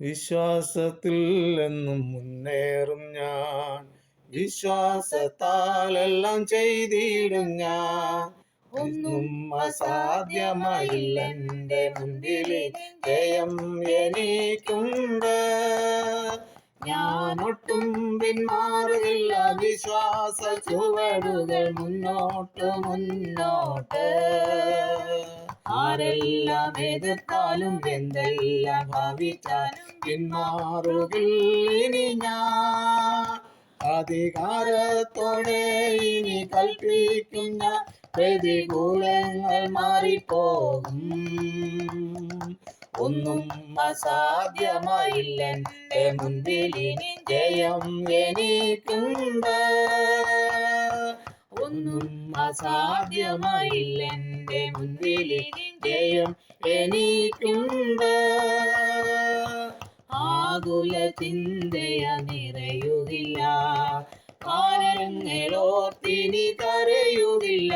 വിശ്വാസത്തിൽ എന്നും മുന്നേറും ഞാൻ. വിശ്വാസത്താലെല്ലാം ചെയ്തിടും ഞാൻ. ഒന്നും അസാധ്യമായില്ല എന്റെ മുൻപിൽ. ജയം എനിക്കുണ്ട്. ഞാനൊട്ടും പിന്മാറില്ല. വിശ്വാസ ചുവടുകൾ മുന്നോട്ട് മുന്നോട്ട്. ആരെല്ലാം എതിർത്താലും എന്തെല്ലാം ഭാവിച്ചാലും പിന്മാറുകില്ല ഇനി ഞാൻ. അധികാരത്തോടെ ഇനി കൽപ്പിക്കും ഞാൻ. പ്രതികൂലങ്ങൾ മാറിപ്പോകും. ഒന്നും അസാധ്യമായില്ല മുൻപിൽ ഇനി ജയം എനിക്കുണ്ട്. ഒന്നും അസാധ്യമായില്ലെന്റെ മുന്നിലെ ജയം എനിക്കുണ്ട്. ആകുല ചിന്തയ നിറയുകില്ല കാരണങ്ങളോർത്തിനി കരയുകില്ല.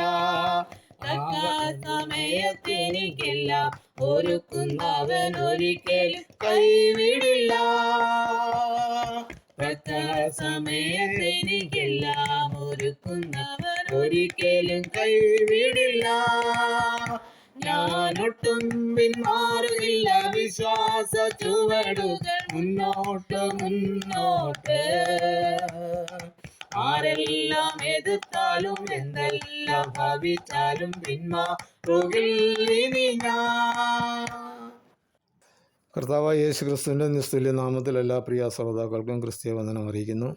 സമയത്തെനിക്കെല്ലാം ഒരുക്കുന്നവൻ ഒരിക്കൽ കൈവിടില്ല. സമയത്തെനിക്കെല്ലാം ഒരുക്കുന്നവൻ ഒരിക്കലും കൈവിടില്ല. ഞാനൊട്ടും പിന്മാറുകില്ല വിശ്വാസ ചുവടുകൾ മുന്നോട്ട് മുന്നോട്ട്. ആരെല്ലാം എതിർത്താലും എന്തെല്ലാം ഭാവിച്ചാലും പിന്മാറുകില്ല ഞാൻ. കർത്താവ് യേശു ക്രിസ്തുവിന്റെ നിസ്തുല്യ നാമത്തിൽ എല്ലാ പ്രിയ ശ്രോതാക്കൾക്കും ക്രിസ്തീയ വന്ദനം അറിയിക്കുന്നു.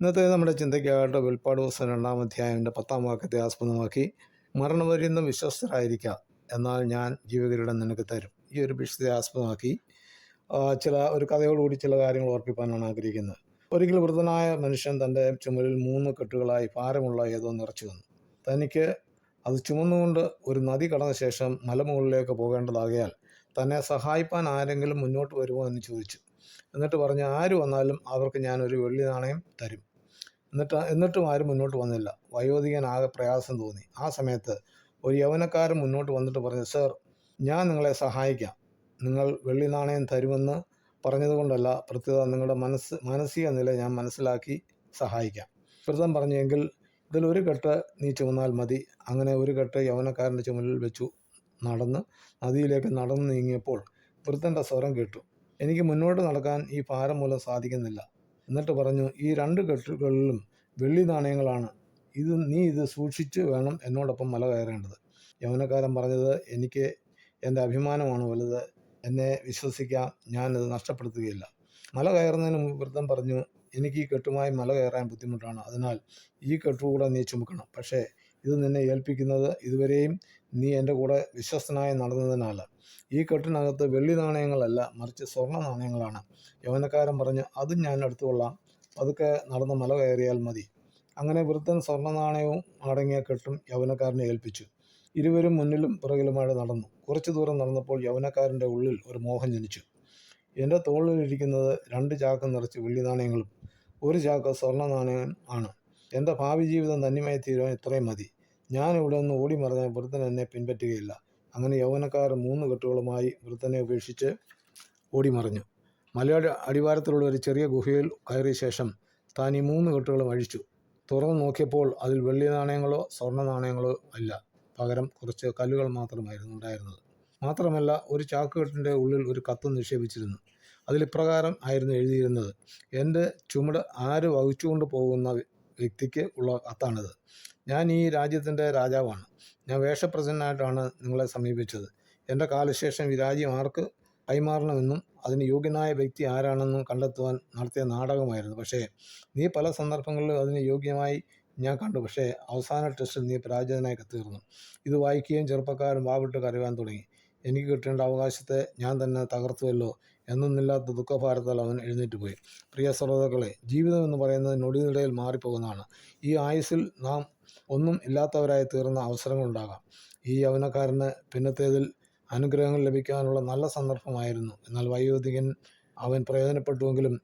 ഇന്നത്തെ നമ്മുടെ ചിന്തയ്ക്കായിട്ട് വെളിപ്പാട് ദിവസം രണ്ടാം അധ്യായന്റെ പത്താം വാക്യത്തെ ആസ്പദമാക്കി മരണപര്യന്തം വിശ്വസ്തരായിരിക്കുക എന്നാൽ ഞാൻ ജീവകരുടെ നിനക്ക് തരും. ഈ ഒരു വിഷയത്തെ ആസ്പദമാക്കി ചില ഒരു കഥയോടുകൂടി ചില കാര്യങ്ങൾ ഓർപ്പിക്കാനാണ് ആഗ്രഹിക്കുന്നത്. ഒരിക്കൽ വൃദ്ധനായ മനുഷ്യൻ തന്റെ ചുമലിൽ മൂന്ന് കെട്ടുകളായി ഭാരമുള്ള ഏതോ നിറച്ചു വന്നു. തനിക്ക് അത് ചുമന്നുകൊണ്ട് ഒരു നദി കടന്ന ശേഷം മലമുകളിലേക്ക് പോകേണ്ടതാകയാൽ തന്നെ സഹായിപ്പാൻ ആരെങ്കിലും മുന്നോട്ട് വരുമോ? എന്ന് ചോദിച്ചു. എന്നിട്ട് പറഞ്ഞു ആര് വന്നാലും അവർക്ക് ഞാനൊരു വെള്ളി നാണയം തരും. എന്നിട്ട് എന്നിട്ടും ആരും മുന്നോട്ട് വന്നില്ല. വയോധികൻ ആകെ പ്രയാസം തോന്നി. ആ സമയത്ത് ഒരു യൗവനക്കാരൻ മുന്നോട്ട് വന്നിട്ട് പറഞ്ഞു സർ ഞാൻ നിങ്ങളെ സഹായിക്കാം. നിങ്ങൾ വെള്ളി നാണയം തരുമെന്ന് പറഞ്ഞതുകൊണ്ടല്ല പ്രത്യേകത നിങ്ങളുടെ മനസ്സ് മാനസിക നില ഞാൻ മനസ്സിലാക്കി സഹായിക്കാം. വൃതം പറഞ്ഞെങ്കിൽ ഒരു കെട്ട് നീ ചുമന്നാൽ മതി. അങ്ങനെ ഒരു കെട്ട് യൗവനക്കാരന്റെ ചുമലിൽ വെച്ചു നടന്ന് നദിയിലേക്ക് നടന്നു നീങ്ങിയപ്പോൾ വൃദ്ധന്റെ സ്വരം കേട്ടു. എനിക്ക് മുന്നോട്ട് നടക്കാൻ ഈ ഭാരം മൂലം സാധിക്കുന്നില്ല. എന്നിട്ട് പറഞ്ഞു ഈ രണ്ട് കെട്ടുകളിലും വെള്ളി നാണയങ്ങളാണ്. ഇത് നീ ഇത് സൂക്ഷിച്ച് വേണം എന്നോടൊപ്പം മല കയറേണ്ടത്. യൗവനക്കാരൻ പറഞ്ഞത് എനിക്ക് എന്റെ അഭിമാനമാണ് വലുത്. എന്നെ വിശ്വസിക്കാം. ഞാനത് നഷ്ടപ്പെടുത്തുകയില്ല. മല കയറുന്നതിന് മുമ്പ് വൃദ്ധം പറഞ്ഞു എനിക്ക് ഈ കെട്ടുമായി മല കയറാൻ ബുദ്ധിമുട്ടാണ്. അതിനാൽ ഈ കെട്ടുകൂടെ നീ ചുമക്കണം. പക്ഷേ ഇത് നിന്നെ ഏൽപ്പിക്കുന്നത് ഇതുവരെയും നീ എന്റെ കൂടെ വിശ്വസ്തനായി നടന്നതിനാൽ ഈ കെട്ടിനകത്ത് വെള്ളി നാണയങ്ങളല്ല മറിച്ച് സ്വർണ നാണയങ്ങളാണ്. യൗവനക്കാരൻ പറഞ്ഞു അതും ഞാൻ എടുത്തുകൊള്ളാം അതൊക്കെ നടന്ന് മല കയറിയാൽ മതി. അങ്ങനെ വൃദ്ധൻ സ്വർണ നാണയവും അടങ്ങിയ കെട്ടും യൗവനക്കാരനെ ഏൽപ്പിച്ചു. ഇരുവരും മുന്നിലും പിറകിലുമായി നടന്നു. കുറച്ചു ദൂരം നടന്നപ്പോൾ യൗവനക്കാരന്റെ ഉള്ളിൽ ഒരു മോഹം ജനിച്ചു. എന്റെ തോളിലിരിക്കുന്നത് രണ്ട് ചാക്ക് നിറച്ച് വെള്ളി നാണയങ്ങളും ഒരു ചാക്ക് സ്വർണ നാണയം ആണ്. എന്റെ ഭാവി ജീവിതം ധന്യമായി തീരുവാൻ ഇത്രയും മതി. ഞാൻ ഇവിടെ നിന്ന് ഓടി മറിഞ്ഞാൽ വൃദ്ധൻ എന്നെ പിൻപറ്റുകയില്ല. അങ്ങനെ യൗവനക്കാർ മൂന്ന് കെട്ടുകളുമായി വൃദ്ധനെ ഉപേക്ഷിച്ച് ഓടി മറിഞ്ഞു. മലയുടെ അടിവാരത്തിലുള്ള ഒരു ചെറിയ ഗുഹയിൽ കയറിയ ശേഷം താൻ ഈ മൂന്ന് കെട്ടുകളും അഴിച്ചു. തുറന്നു നോക്കിയപ്പോൾ അതിൽ വെള്ളി നാണയങ്ങളോ സ്വർണ നാണയങ്ങളോ അല്ല. പകരം കുറച്ച് കല്ലുകൾ മാത്രമായിരുന്നു ഉണ്ടായിരുന്നത്. മാത്രമല്ല ഒരു ചാക്കുകെട്ടിന്റെ ഉള്ളിൽ ഒരു കത്ത് നിക്ഷേപിച്ചിരുന്നു. അതിൽ ഇപ്രകാരം ആയിരുന്നു എഴുതിയിരുന്നത്. എന്റെ ചുമട് ആര് വഹിച്ചുകൊണ്ട് പോകുന്ന വ്യക്തിക്ക് ഉള്ള കത്താണിത് ഞാൻ ഈ രാജ്യത്തിന്റെ രാജാവാണ്. ഞാൻ വേഷപ്രസന്നനായിട്ടാണ് നിങ്ങളെ സമീപിച്ചത്. എന്റെ കാലശേഷം ഈ രാജ്യം ആർക്ക് കൈമാറണമെന്നും അതിന് യോഗ്യനായ വ്യക്തി ആരാണെന്നും കണ്ടെത്തുവാൻ നടത്തിയ നാടകമായിരുന്നു. പക്ഷേ നീ പല സന്ദർഭങ്ങളിലും അതിന് യോഗ്യമായി ഞാൻ കണ്ടു. പക്ഷേ അവസാന ടെസ്റ്റിൽ നീ പരാജിതനായി തീർന്നു ഇത് വായിക്കുകയും ചെറുപ്പക്കാരൻ വാവിട്ട് കരയുവാൻ തുടങ്ങി. എനിക്ക് കിട്ടേണ്ട അവകാശത്തെ ഞാൻ തന്നെ തകർത്തുവല്ലോ എന്നൊന്നില്ലാത്ത ദുഃഖഭാരത്താൽ അവൻ എഴുന്നേറ്റ് പോയി. പ്രിയ ശ്രോതാക്കളെ ജീവിതം എന്ന് പറയുന്നത് നൊടിനിടയിൽ മാറിപ്പോകുന്നതാണ്. ഈ ആയുസ്സിൽ നാം ഒന്നും ഇല്ലാത്തവരായി തീർന്ന അവസരങ്ങളുണ്ടാകാം ഈ യൗവനക്കാരന് പിന്നത്തേതിൽ അനുഗ്രഹങ്ങൾ ലഭിക്കാനുള്ള നല്ല സന്ദർഭമായിരുന്നു. എന്നാൽ വയോധികൻ അവൻ പ്രയോജനപ്പെട്ടുവെങ്കിലും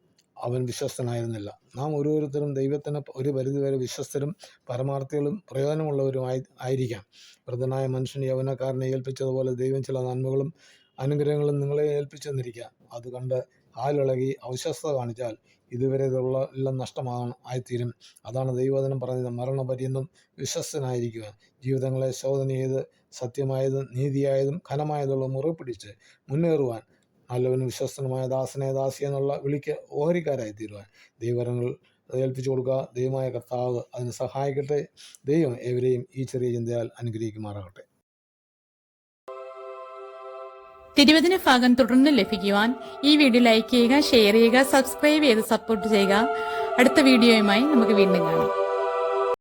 അവൻ വിശ്വസ്തനായിരുന്നില്ല. നാം ഓരോരുത്തരും ദൈവത്തിന് ഒരു പരിധിവരെ വിശ്വസ്തരും പരമാർത്ഥികളും പ്രയോജനമുള്ളവരുമായി ആയിരിക്കാം. വൃദ്ധനായ മനുഷ്യൻ യൗവനക്കാരനെ ഏൽപ്പിച്ചതുപോലെ ദൈവം ചില നന്മകളും അനുഗ്രഹങ്ങളും നിങ്ങളെ ഏൽപ്പിച്ചെന്നിരിക്കാം അത് കണ്ട് കാലിളകി അവിശ്വസ്ത കാണിച്ചാൽ ഇതുവരെ ഇതുള്ള എല്ലാം നഷ്ടമാണ് ആയിത്തീരും. അതാണ് ദൈവവചനം പറഞ്ഞത്. മരണപര്യന്തം വിശ്വസ്തനായിരിക്കുക. ജീവിതങ്ങളെ ശോധന ചെയ്ത് സത്യമായതും നീതിയായതും ഘനമായതുള്ള മുറി പിടിച്ച് മുന്നേറുവാൻ നല്ലവനും വിശ്വസ്തനുമായ ദാസനെ ദാസി എന്നുള്ള വിളിക്ക് ഓഹരിക്കാരായി തീരുവാൻ. ദൈവരങ്ങൾ ഏൽപ്പിച്ചു കൊടുക്കുക. ദൈവമായ കർത്താവ് അതിന് സഹായിക്കട്ടെ. ദൈവം ഏവരെയും ഈ ചെറിയ ചിന്തയാൽ അനുഗ്രഹിക്കുമാറാകട്ടെ. തിരുവചന ഭാഗം തുടർന്ന് ലഭിക്കുവാൻ ഈ വീഡിയോ ലൈക്ക് ചെയ്യുക ഷെയർ ചെയ്യുക സബ്സ്ക്രൈബ് ചെയ്ത് സപ്പോർട്ട് ചെയ്യുക. അടുത്ത വീഡിയോയുമായി നമുക്ക് വീണ്ടും കാണാം.